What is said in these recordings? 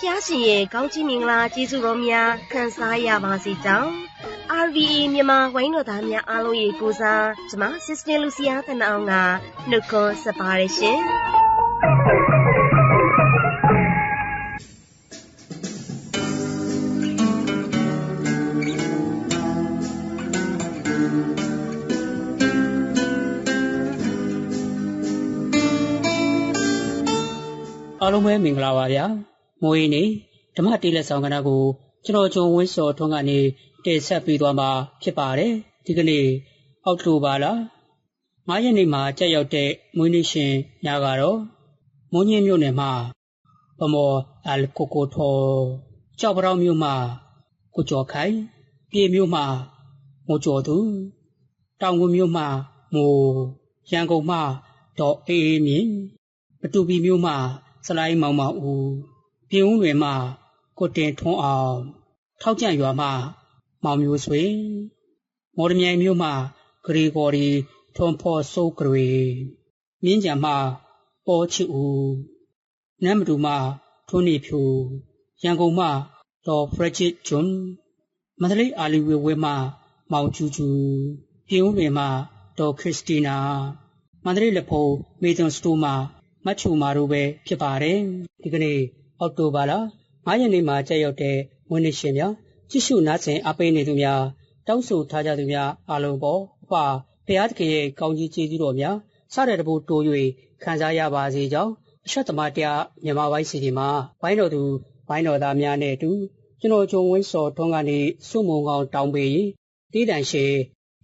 ဖျားရှင်ရဲ့ကောင်းချီးမင်္ဂလာကျေးဇူးတော်များခံစားရပါစေကြောင်း RVE မြန်မာဝိုင်းတော်သားများအားလုံးရဲ့ကိုစားကျမ Sister Lucia တနအောင်ကနှုတ်ခွန်းဆက်ပါတယ်ရှင်အားလုံးပဲမင်္ဂလာပါဗျာ။ မိုးရင်နေဓမ္မတေးလက်ဆောင်ကဏ္ဍကိုကျွန်တော်ဂျုံဝင်းစော်ထွန်းကနေတင်ဆက်ပေးသွားမှာဖြစ်ပါတယ်။ဒီကနေ့အောက်တိုဘာလ9ရက်နေ့မှာကျရောက်တဲ့မွေးနေ့ရှင်ညကတော့မွန်ညင်းမြို့နယ်မှာဗမော်အလ်ကိုကိုထောကြောက်ပြောင်းမြို့မှာကိုကျော်ခိုင်ပြေမြို့မှာမိုးကျော်သူတောင်ငူမြို့မှာမိုးရန်ကုန်မှာဒေါ်အေးအေးမြင့်ပတူပီမြို့မှာစလိုင်းမောင်မောင်ဦး ပြင်ဦးလွင်မှာကိုတင်ထွန်းအောင်ထောက်ကြံရွာမှာမောင်မျိုးဆွေမော်ဒမြိုင်မြို့မှာဂရီဂေါ်ရီထွန်ဖော်စိုးကြွေမြင်းကြံမှာပေါ်ချီဦးနမ်မတူမှာထွန်းနေဖြူရန်ကုန်မှာဒေါ်ဖရဂျစ်ဂျွန်မန္တလေးအာလီဝေဝဲမှာမောင်ကျူကျူပြင်ဦးလွင်မှာဒေါ်ခရစ်စတီနာမန္တလေးလက်ဖုံမေသွန်စတိုမှာမတ်ချူမာတို့ပဲဖြစ်ပါတယ်ဒီကနေ့ အောက်တိုဘာလ9ရက်နေ့မှာကျရောက်တဲ့ဝင်းနေရှင်များကြည့်ရှုနားဆင်အပိနေသူများတောင်းဆိုထားကြသူများအားလုံးပေါ်အဖဘုရားသခင်ရဲ့ကောင်းကြီးကျေးဇူးတော်များစတဲ့တဘို့တိုး၍ခံစားရပါစေကြောင်းအဆက်သမားတရားမြန်မာပိုင်းစီဒီမှာဘိုင်းတော်သူဘိုင်းတော်သားများနဲ့အတူကျွန်တော်ဂျုံဝင်းစော်ထွန်းကနေစုမုံကောင်တောင်းပေးတေးတန်ရှေ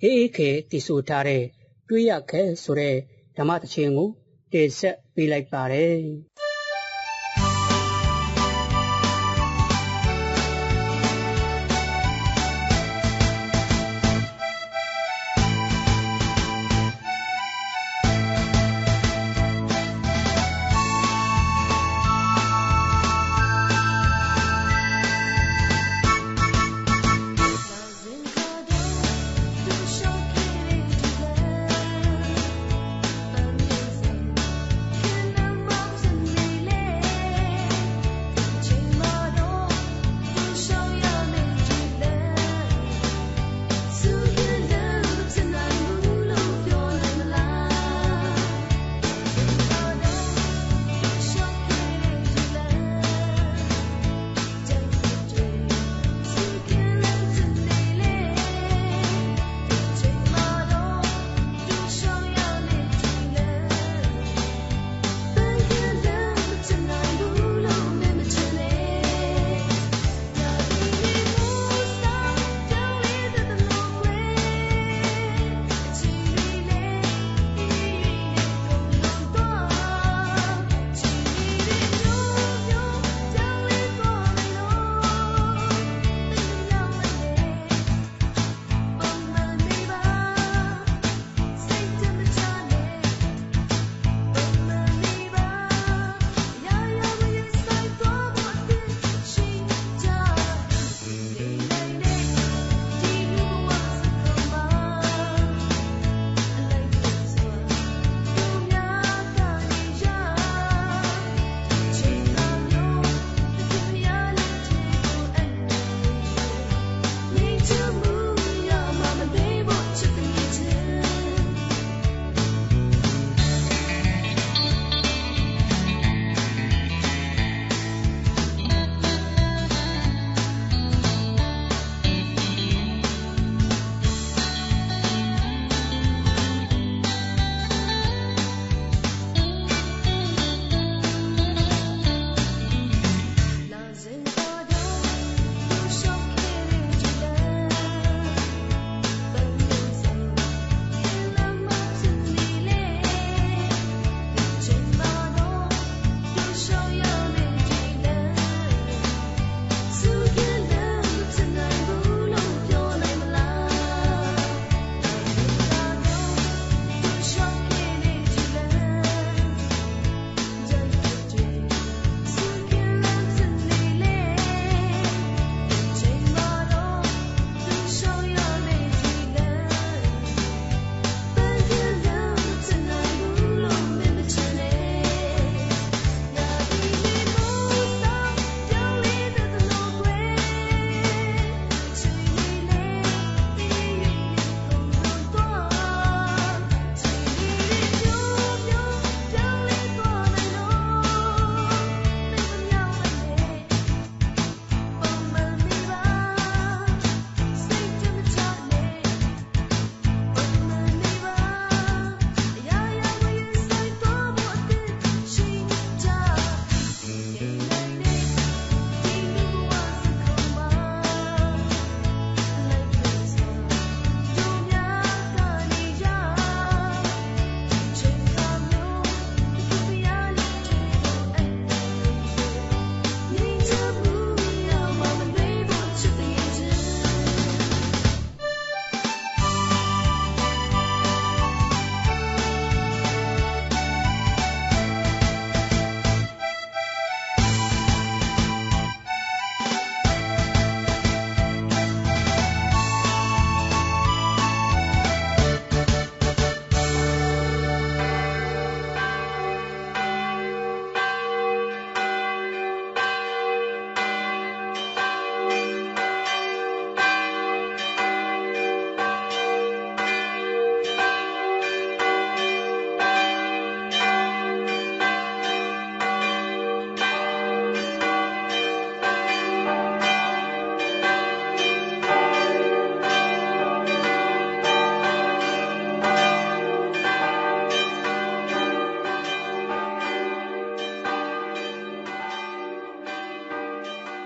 အေးအေးခဲတည်ဆိုထားတဲ့တွေးရခဲဆိုတဲ့ဓမ္မသချင်းကိုတင်ဆက်ပေးလိုက်ပါတယ်။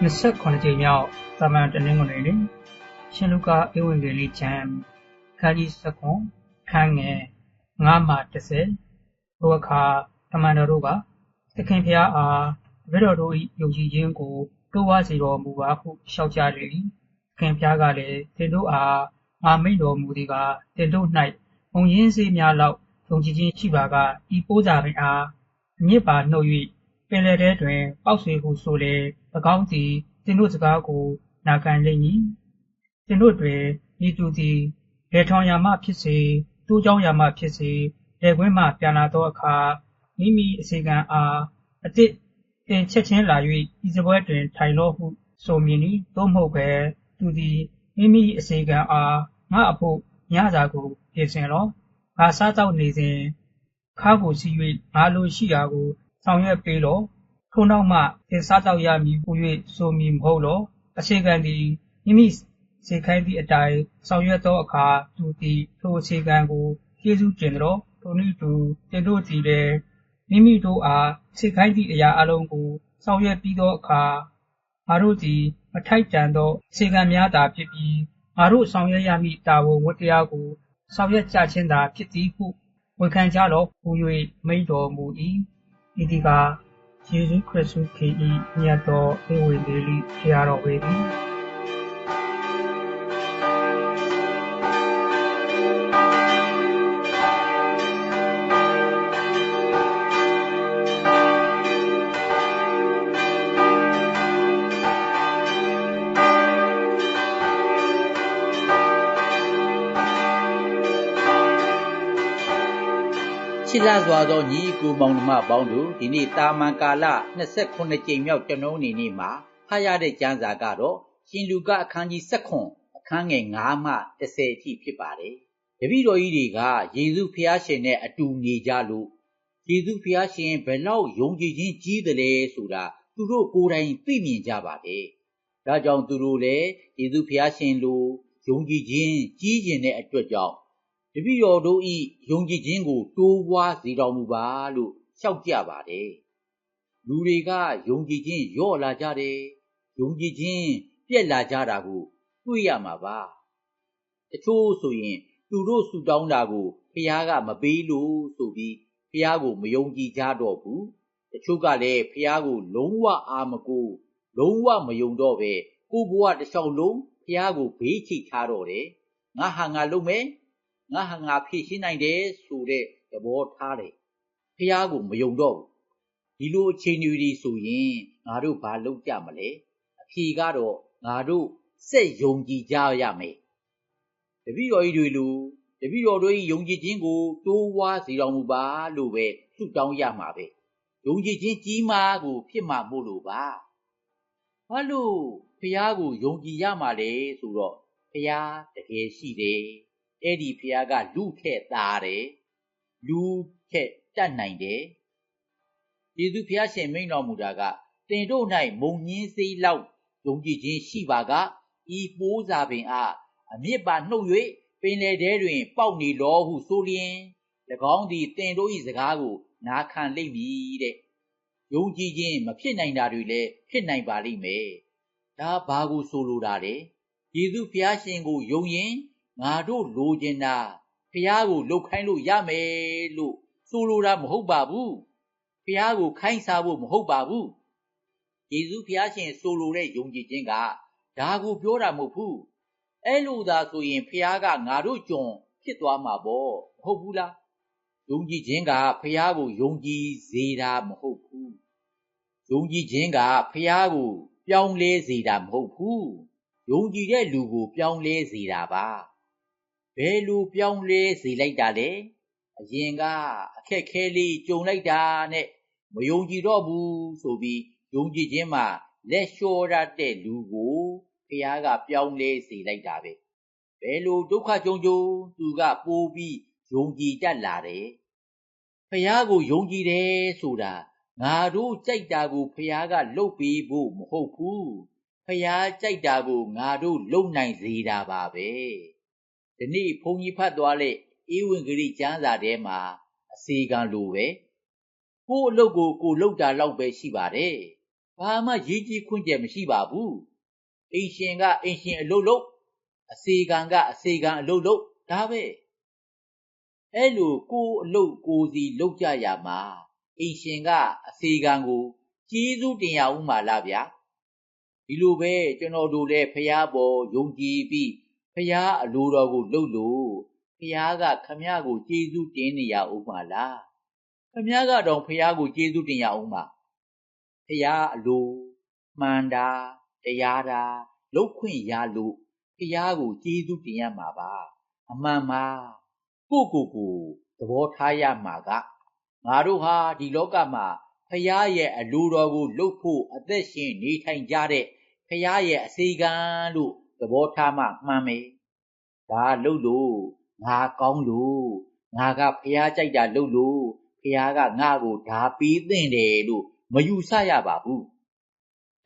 28ကြိမ်မြောက်သာမန်တနင်္ဂနွေနေ့ရှင်လူကာဧဝံဂေလိကျမ်းခန်းကြီး7ခန်းငယ်9မှ10ဘုရားခါတမန်တော်တို့ကသခင်ဖျားအားတပည့်တော်တို့၏ယုံကြည်ခြင်းကိုတိုးဝါစေတော်မူပါဟုလျှောက်ကြလေ၏သခင်ဖျားကလည်းသင်တို့အားငါမိန့်တော်မူသည်ကသင်တို့၌ဘုံရင်းစေးများလောက်ယုံကြည်ခြင်းရှိပါကဤပိုးစာပင်အားအမြစ်ပါနှုတ်၍ပင်လယ်ထဲတွင် ပေါက်ဆွေဟုဆိုလေ၎ င်းသည်သင်တို့စကားကို နာခံလိမ့်မည်သင်တို့တွင်ဤသူသည်လေထောင်ရမှဖြစ်စေတိုးကြောင်းရမှဖြစ်စေလေခွင်းမှပြန်လာသောအခါမိမိအစီကံအားအစ်စ်တင်ချက်ချင်းလာ၍ဤစပွဲတွင် ထိုင်လောဟု ဆိုမည်နီသို့မဟုတ်ပဲသူသည်မိမိအစီကံအားငါအဖို့ညစာကိုပြင်ဆင်လောငါစားတော့နေစဉ်ခါကိုစီး၍ငါလိုရှိရာကိုဆောင်ရွက်ပေးလော ထို့နောက်မှသင်စားတော့ရမည်ဟူ၍ဆိုမည်မဟုတ်လောအစီကံသည်မိမိစေခိုင်းသည့်အတိုင်းဆောင်ရွက်သောအခါသူသည်ထိုအစီကံကိုကျေးဇူးတင်တော်ထိုနည်းတူတင်တို့သည်လည်းမိမိတို့အားစေခိုင်းသည့်အရာအလုံးကိုဆောင်ရွက်ပြီးသောအခါငါတို့သည်မထိုက်တန်သောစေကံများသာဖြစ်ပြီးငါတို့ဆောင်ရွက်ရမည့်တာဝန်ဝတ္တရားကိုဆောင်ရွက်ကြခြင်းသာဖြစ်သည်ဟုဝန်ခံကြလောဟူ၍မိန့်တော်မူ၏ဤဒီက ယေရှုခရစ်သူခင်၏မြတ်သောဧဝံဂေလိတရားတော်ပေသည် လာစွာသောညီအကိုမောင်နှမပေါင်းတို့ဒီနေ့တာမန်ကာလ29ကြိမ်မြောက်ကျွန်ုပ်နေနေ့မှာဖတ်ရတဲ့ကျမ်းစာကတော့ရှင်လူကအခန်းကြီး7အခန်းငယ်9မှ10အထိဖြစ်ပါတယ်။တပည့်တော်ကြီးတွေကယေရှုဖျားရှင်နဲ့အတူနေကြလို့ယေရှုဖျားရှင်ဘယ်လောက်ယုံကြည်ခြင်းကြီးတယ်လဲဆိုတာသူတို့ကိုယ်တိုင်သိမြင်ကြပါတယ်။ဒါကြောင့်သူတို့လည်းယေရှုဖျားရှင်လိုယုံကြည်ခြင်းကြီးကျင်တဲ့အတွက်ကြောင့် တပည့်တော်တို့၏ယုံကြည်ခြင်းကိုတိုးပွားစေတော်မူပါလို့လျှောက်ကြပါတယ်။လူတွေကယုံကြည်ခြင်းလျော့လာကြတယ်။ယုံကြည်ခြင်းပြက်လာကြတာကိုတွေ့ရမှာပါ။တချို့ဆိုရင် သူတို့ဆူတောင်းတာကိုဖះကမပေးလို့ဆိုပြီးဖះကိုမယုံကြည်ကြတော့ဘူး။တချို့ကလည်းဖះကိုလုံးဝအာမကိုလုံးဝမယုံတော့ပဲကိုဘဝတစ်လျှောက်လုံးဖះကိုဘေးချိတ်ထားတော့တယ်။ငါဟာငါလုပ်မယ် ငါဟာငါဖြည့်ရှင်းနိုင်တယ်ဆိုတဲ့သဘောထားတယ်ဖះကိုမယုံတော့ဘူးဒီလိုအချိန်တွေဆိုရင်ငါတို့ဘာလုပ်ကြမလဲအဖြေကတော့ငါတို့စက်ယုံကြည်ကြရမယ်တပည့်တော်ကြီးတွေလိုတပည့်တော်တို့ယုံကြည်ခြင်းကိုတိုးဝါးစေတော်မူပါလို့ပဲဆုတောင်းရမှာပဲယုံကြည်ခြင်းကြီးမားကို ဖြစ်မှာမို့လို့ပါဘာလို့ဖះကိုယုံကြည်ရမှာလဲဆိုတော့ဖះတကယ်ရှိတယ် အဲ့ဒီဖះကလူထက်သားတယ်လူထက်တတ်နိုင်တယ်ယေရှုဖះရှင်မိန်တော်မူတာကတင်တို့၌မုံညင်းစိတ်လောက်ယုံကြည်ခြင်းရှိပါကဤပိုးစာပင်အားအမြစ်ပါနှုတ်၍ပင်လေထဲတွင် ပေါက်နေလောဟုဆိုလျင်၎င်းသည်တင်တို့၏စကားကို နာခံလိမ့်မည်တဲ့ယုံကြည်ခြင်းမဖြစ်နိုင်တာတွေလည်းဖြစ်နိုင်ပါလိမ့်မယ်ဒါဘာကိုဆိုလိုတာလဲယေရှုဖះရှင်ကိုယုံရင် ငါတို့လိုချင်တာဖះကိုလှုပ်ခိုင်းလို့ရမယ်လို့ဆိုလိုတာမဟုတ်ပါဘူးဖះကိုခိုင်းစားဖို့မဟုတ်ပါဘူးယေရှုဖះရှင်ဆိုလိုတဲ့ယုံကြည်ခြင်းကဒါကိုပြောတာမဟုတ်ဘူးအဲ့လိုသာဆိုရင်ဖះကငါတို့ကြုံဖြစ်သွားမှာပေါ့မဟုတ်ဘူးလားယုံကြည်ခြင်းကဖះကိုယုံကြည်စေတာမဟုတ်ဘူးယုံကြည်ခြင်းကဖះကိုပြောင်းလဲစေတာမဟုတ်ဘူးယုံကြည်တဲ့လူကိုပြောင်းလဲစေတာပါ ဘယ်လိုပြောင်းလဲစေလိုက်တာလဲအရင်ကအခက်ခဲလေးကြုံလိုက်တာနဲ့မယုံကြည်တော့ဘူးဆိုပြီးယုံကြည်ခြင်းမှာလက်လျှော့ရတဲ့လူကိုဖះကပြောင်းလဲစေလိုက်တာပဲဘယ်လိုဒုက္ခကြုံကြုံသူကပိုးပြီးယုံကြည်တတ်လာတယ်ဖះကိုယုံကြည်တယ်ဆိုတာငါတို့ကြိုက်တာကိုဖះကလှုပ်ပေးဖို့မဟုတ်ဘူးဖះကြိုက်တာကိုငါတို့လုံနိုင်စေတာပါပဲ ဒီနေ့ဘုန်းကြီးဖတ်သွားတဲ့ဧဝံဂေလိကျမ်းစာထဲမှာအစီကံလိုပဲကို့အလုပ်ကိုကိုလုပ်တာလောက်ပဲရှိပါတယ်ဘာမှရေးကြီးခွင့်ကျယ်မရှိပါဘူးအိမ်ရှင်ကအင်ရှင်အလုပ်လုပ်အစေခံကအစေခံအလုပ်လုပ်ဒါပဲအဲ့လိုကိုအလုပ်ကိုစီလုပ်ကြရမှာအိမ်ရှင်ကအစေခံကိုကျေးဇူးတင်ရဦးမှာလားဗျာဒီလိုပဲကျွန်တော်တို့လည်းဖះပေါ်ယုံကြည်ပြီး ဖះအလိုတော်ကိုလုပ်လို့ဖះကခမည်းကိုကျေးဇူးတင်နေရဦးမှာလားခမည်းကတော့ဖះကိုကျေးဇူးတင်ရဦးမှာဖះအလိုမှန်တာတရားတာလုတ်ခွင့်ရလို့ဖះကိုကျေးဇူးတင်ရမှာပါအမှန်ပါကိုကိုကိုသဘောထားရမှာကငါတို့ဟာဒီလောကမှာဖះရဲ့အလိုတော်ကိုလှုပ်ဖို့အသက်ရှင်နေထိုင်ကြတဲ့ဖះရဲ့အစီကံလို့ သဘောထားမှမှန်မယ်ဒါလှုပ်လို့ငါကောင်းလို့ငါကဖះကြိုက်တာလှုပ်လို့ဖះကငါ့ကိုဓာပေးသင့်တယ်လို့မယူဆရပါဘူး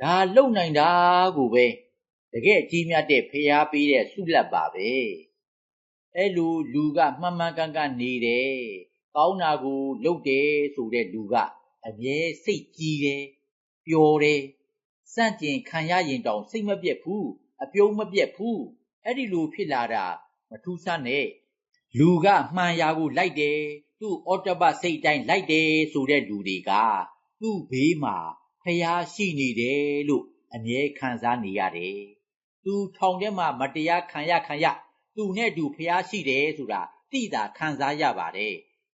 ဒါလှုပ်နိုင်တာကိုပဲတကယ်ကြီးမြတ်တဲ့ဖះပေးတဲ့ဆုလက်ပါပဲအဲ့လိုလူကမှန်မှန်ကန်ကန်နေတယ်ကောင်းတာကိုလုပ်တယ်ဆိုတဲ့လူကအမြဲစိတ်ကြီးတယ်ပျော်တယ်စန့်ကျင်ခံရရင်တောင်စိတ်မပြတ်ဘူး အပြုံးမပြတ်ဘူးအဲ့ဒီလိုဖြစ်လာတာမထူးဆန်းနဲ့လူကမှန်ရာကိုလိုက်တယ်သူ့အော်တပတ်စိတ်တိုင်းလိုက်တယ်ဆိုတဲ့လူတွေကသူ့ဘေးမှာဖျားရှိနေတယ်လို့အမြဲခံစားနေရတယ်သူထောင်ထဲမှာမတရားခံရခံရသူနဲ့တူဖျားရှိတယ်ဆိုတာသိတာခံစားရပါတယ်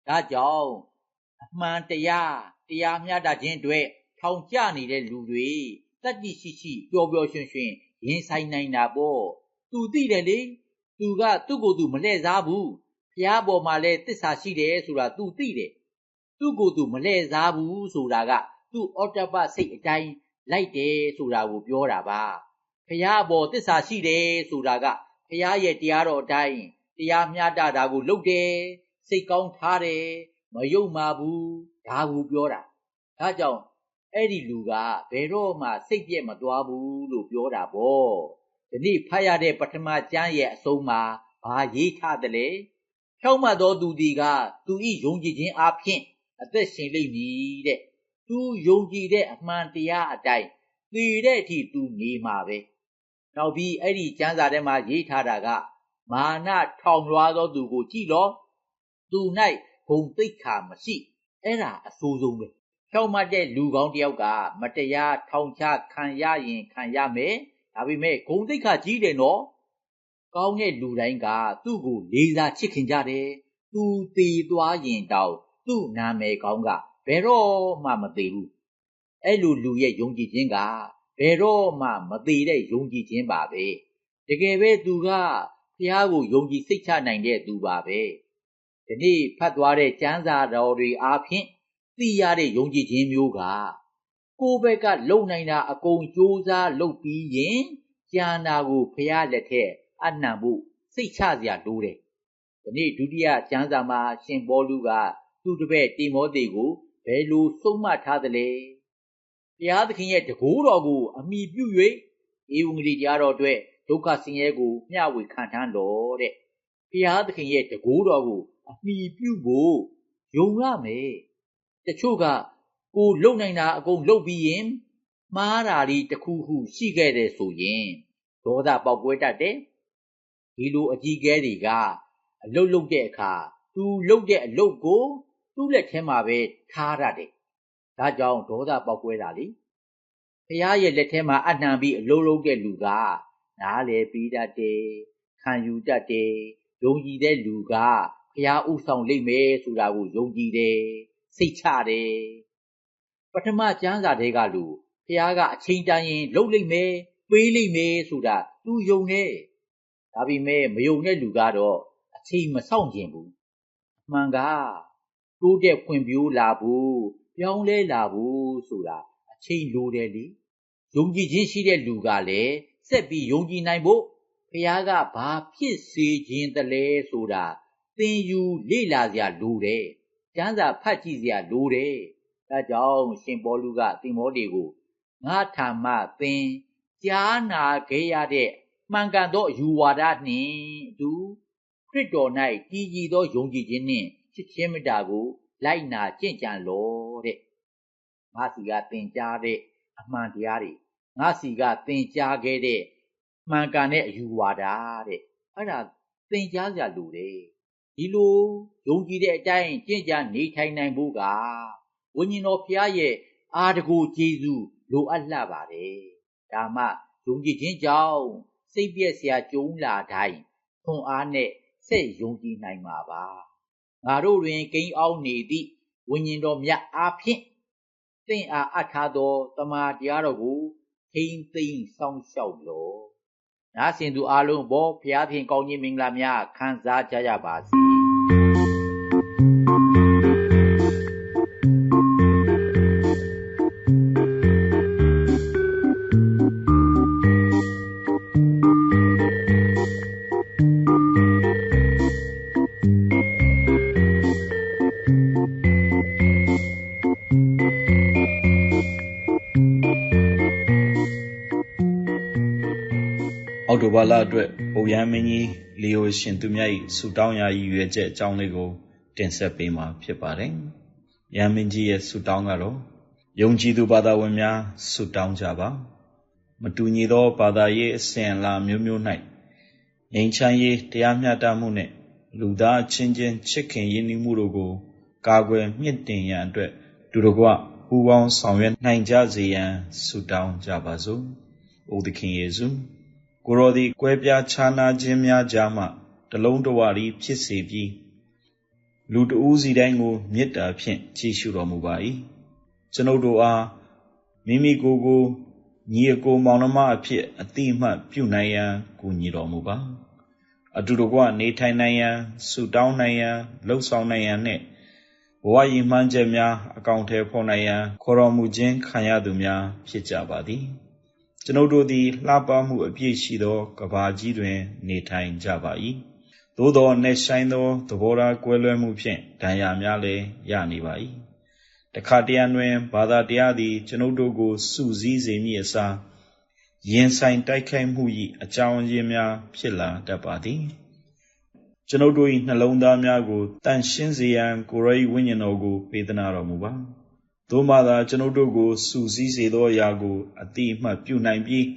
ဒါကြောင့်အမှန်တရားတရားမျှတခြင်းအတွက်ထောင်ကျနေတဲ့လူတွေတတ္တိရှိရှိပျော်ပျော်ရွှင်ရွှင် ရင်ဆိုင်နိုင်တာပေါ့ သူသိတယ်လေ သူက သူ့ကိုယ်သူ မလှည့်စားဘူးဖျားပေါ်မှာလဲတစ္ဆာရှိတယ်ဆိုတာ သူသိတယ် သူ့ကိုယ်သူ မလှည့်စားဘူးဆိုတာက သူ့အော်တပစိတ်အတိုင်း လိုက်တယ်ဆိုတာကို ပြောတာပါဖျားပေါ်တစ္ဆာရှိတယ်ဆိုတာကဖျားရဲ့တရားတော်အတိုင်း တရားမျှတတာကို လုပ်တယ် စိတ်ကောင်းထားတယ် မယုံမာဘူး ဒါကိုပြောတာ ဒါကြောင့် အဲ့ဒီလူကဘယ်တော့မှစိတ်ပြက်မသွားဘူးလို့ပြောတာပေါ့ဒီနေ့ဖတ်ရတဲ့ပထမကျမ်းရဲ့အဆုံးမှာဘာရေးထားတယ်လဲဖြောင့်မတ်သောသူဒီကသူဤယုံကြည်ခြင်းအပြင်အသက်ရှင်လိမ့်မည်တဲ့သူယုံကြည်တဲ့အမှန်တရားအတိုင်းသိတဲ့အထိသူနေမှာပဲနောက်ပြီးအဲ့ဒီကျမ်းစာထဲမှာရေးထားတာကမာနထောင်လွှားသောသူကိုကြည့်လောသူ၌ဂုံသိက္ခာမရှိအဲ့ဒါအဆိုးဆုံးပဲ ဖြောင့်မတ်တဲ့လူကောင်းတယောက်က မတရားထောင်ချခံရရင်ခံရမယ်ဒါပေမဲ့ဂုံသိက္ခာကြီးတယ်နော်ကောင်းတဲ့လူတိုင်းကသူ့ကိုလေးစားချစ်ခင်ကြတယ်သူတည်သွားရင်တောင်သူ့နာမည်ကောင်းကဘယ်တော့မှမသေးဘူးအဲ့လိုလူရဲ့ယုံကြည်ခြင်းကဘယ်တော့မှမသေးတဲ့ယုံကြည်ခြင်းပါပဲတကယ်ပဲသူကဘုရားကိုယုံကြည်စိတ်ချနိုင်တဲ့သူပါပဲဒီနေ့ဖတ်သွားတဲ့ကျမ်းစာတော်တွေအားဖြင့် သိရတဲ့ယုံကြည်ခြင်းမျိုးကကိုယ့်ဘက်ကလုံနိုင်တာအကုန်ကြိုးစားလုပ်ပြီးရင်ကျန်တာကိုဖះလက်ထက်အနှံဖို့စိတ်ချစရာလိုတယ်ဒီနေ့ဒုတိယကျမ်းစာမှာရှင်ပေါလုကသူ့တပည့်တိမောသေကိုဘယ်လိုဆုံးမထားသလဲဘုရားသခင်ရဲ့တကူတော်ကိုအမိပြု၍ဧဝံဂေလိတရားတော်အတွက်ဒုက္ခဆင်းရဲကိုမျှဝေခံထမ်းတော်တဲ့ဘုရားသခင်ရဲ့တကူတော်ကိုအမိပြုဖို့ယုံရမယ် တချို့ကကိုလုံနိုင်တာအကုန်လုပ်ပြီးရင်မှားတာလေးတစ်ခုခုရှိခဲ့တယ်ဆိုရင်ဒေါသပေါက်ကွဲတတ်တယ်ဒီလိုအကြီးကဲတွေကအလုတ်လုတ်တဲ့အခါသူလုတ်တဲ့အလုတ်ကိုသူ့လက်ထဲမှာပဲထားရတယ်ဒါကြောင့်ဒေါသပေါက်ကွဲတာလေဖះရဲ့လက်ထဲမှာအနှံပြီးအလုံးလုံးတဲ့လူကနားလေပြီးတတ်တယ်ခံယူတတ်တယ်ယုံကြည်တဲ့လူကဖះဥဆောင်လိမ့်မယ်ဆိုတာကိုယုံကြည်တယ် စိတ်ချတယ်ပထမကျမ်းစာတဲကလူဖះကအချိန်တန်ရင်လှုပ်လိမ့်မယ်ပေးလိမ့်မယ်ဆိုတာသူယုံနေဒါပေမဲ့မယုံတဲ့လူကတော့အချိန်မဆောင်ခြင်းဘူးအမှန်ကတိုးတက်ဖွံ့ဖြိုးလာဖို့ပြောင်းလဲလာဖို့ဆိုတာအချိန်လိုတယ်လေယုံကြည်ခြင်းရှိတဲ့လူကလည်းဆက်ပြီးယုံကြည်နိုင်ဖို့ဖះကဘာဖြစ်စေခြင်းတလဲဆိုတာသင်ယူလေ့လာစရာလိုတယ် ကျမ်းစာဖတ်ကြည့်စရာလိုတယ်ဒါကြောင့်ရှင်ပေါလုကတိမောသေကိုငါထာမသင်ကြားနာခဲ့ရတဲ့မှန်ကန်သောအယူဝါဒနှင့်အတူခရစ်တော်၌တည်ကြည်သောယုံကြည်ခြင်းနှင့်ချစ်ခြင်းမေတ္တာကိုလိုက်နာကျင့်ကြံလောတဲ့ငါစီကသင်ကြားတဲ့အမှန်တရားတွေငါစီကသင်ကြားခဲ့တဲ့မှန်ကန်တဲ့အယူဝါဒတဲ့အဲ့ဒါသင်ကြားကြလို့တယ် ဒီလိုယုံကြည်တဲ့အတိုင်းကျင့်ကြံနေထိုင်နိုင်ဖို့ကဝိညာဉ်တော်ဖျားရဲ့အာတကူကျေးဇူးလိုအပ်လှပါတယ်ဒါမှယုံကြည်ခြင်းကြောင့်စိတ်ပြည့်စရာကြုံလာတိုင်းခွန်အားနဲ့ဆက်ယုံကြည်နိုင်မှာပါငါတို့တွင်ကိန်းအောင်နေသည့်ဝိညာဉ်တော်မြတ်အားဖြင့်သင်အားအထားသောတမန်တရားတော်ကိုထိမ့်သိမ့်စောင့်ရှောက်လော နားဆင်သူအလုံးဘောဖျားဖြင့်ကောင်းခြင်းမင်္ဂလာများခံစားကြရပါစေ ဘာလအတွက်ပုပ်ရဟန်းမင်းကြီးလီယိုရှင်သူမြတ်၏ဆုတောင်းရာရည်ရွယ်ချက်အကြောင်းလေးကို တင်ဆက်ပေးမှာဖြစ်ပါတယ်။ရဟန်းမင်းကြီးရဲ့ဆုတောင်းကတော့ယုံကြည်သူဘာသာဝင်များဆုတောင်းကြပါ။မတူညီသောဘာသာရေးအစဉ်အလာမျိုးမျိုး၌ငြိမ်းချမ်းရေးတရားမျှတမှုနှင့်လူသားချင်းချင်းချစ်ခင်ရင်းနှီးမှုတို့ကို ကာကွယ်မြင့်တင်ရန်အတွက်တူတကွပူးပေါင်းဆောင်ရွက်နိုင်ကြစေရန်ဆုတောင်းကြပါစို့။အိုသခင်ယေရှု ကိုရောသည်ကွဲပြားခြားနာခြင်းများကြားမှတလုံးတဝရီဖြစ်စေပြီးလူတဦးစီတိုင်းကိုမေတ္တာဖြင့်ကြည်ရှုတော်မူပါ၏ကျွန်ုပ်တို့အားမိမိကိုယ်ကိုညီအကိုမောင်နှမအဖြစ်အတိအမှတ်ပြုနိုင်ရန်ကူညီတော်မူပါအတူတကွနေထိုင်နိုင်ရန်ဆုတောင်းနိုင်ရန်လှုပ်ဆောင်နိုင်ရန်နှင့်ဘဝရည်မှန်းချက်များအကောင့်ထဲဖော်နိုင်ရန်ခေါ်တော်မူခြင်းခံရသူများဖြစ်ကြပါသည် ကျွန်ုပ်တို့သည်လှပမှုအပြည့်ရှိသောကဘာကြီးတွင် နေထိုင်ကြပါ၏သို့သောနှက်ဆိုင်သောသဘောထားကွဲလွဲမှုဖြင့်ဒဏ်ရာများလည်းရနေပါ၏တခါတရံတွင်ဘာသာတရားသည် ကျွန်ုပ်တို့ကိုစုစည်းစေမည်အစားရင်ဆိုင်တိုက်ခိုက်မှု၏အကြောင်းရင်းများ ဖြစ်လာတတ်ပါသည်ကျွန်ုပ်တို့၏နှလုံးသားများကိုတန့်ရှင်းစေရန်ကိုယ်တော်၏ဝိညာဉ်တော်ကိုပေးသနာတော်မူပါ သို့မှသာကျွန်ုပ်တို့ကိုစုစည်းစေသောအရာကို အတိအမှတ်ပြုနိုင်ပြီး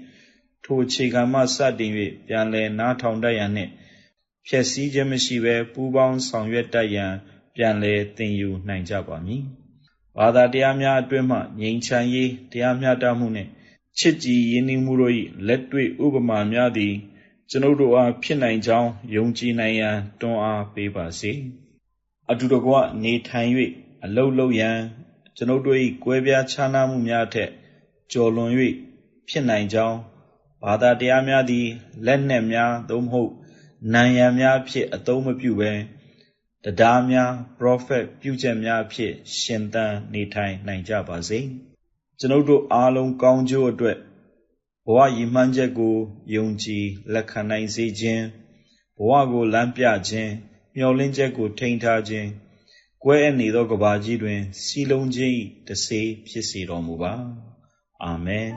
ထိုအခြေခံမှစတင်၍ပြန်လည်နားထောင်တတ်ရန်နှင့်ဖြည့်ဆည်းခြင်းမရှိဘဲပူးပေါင်းဆောင်ရွက်တတ်ရန် ပြန်လည်သင်ယူနိုင်ကြပါမည်။ဘာသာတရားများအတွင်းမှငြိမ်းချမ်းရေးတရားမျှတမှုနှင့်ချစ်ကြည်ရင်းနှီးမှုတို့၏လက်တွေ့ဥပမာများသည် ကျွန်ုပ်တို့အားဖြစ်နိုင်ကြောင်းယုံကြည်နိုင်ရန်တွန်းအားပေးပါစေ။အတူတကွနေထိုင်၍အလုလုရန် ကျွန်ုပ်တို့၏ကွဲပြားခြားနားမှုများထက် ကျော်လွန်၍ဖြစ်နိုင်ကြောင်းဘာသာတရားများသည်လက်နက်များသို့မဟုတ်နံရံများဖြင့်အသုံးမပြုဘဲတရားများပရောဖက်ပြုချက်များဖြင့်ရှင်သန်နေထိုင်နိုင်ကြပါစေကျွန်ုပ်တို့အားလုံးကောင်းကျိုးအတွက်ဘဝရည်မှန်းချက်ကိုယုံကြည်လက်ခံနိုင်စေခြင်းဘဝကိုလမ်းပြခြင်းမျှော်လင့်ချက်ကိုထိန်းထားခြင်း ကွဲအပ်နေသောကဘာကြီးတွင် စီလုံးခြင်း၏တစေဖြစ်စေတော်မူပါအာမင်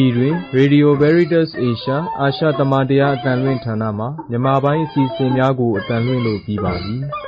ဤတွင် Radio Veritas Asia အာရှသမတရားအတန်လွင့်ဌာနမှမြန်မာပိုင်းအစီအစဉ်များကိုအတန်လွင့်လို့ပြီးပါပြီ။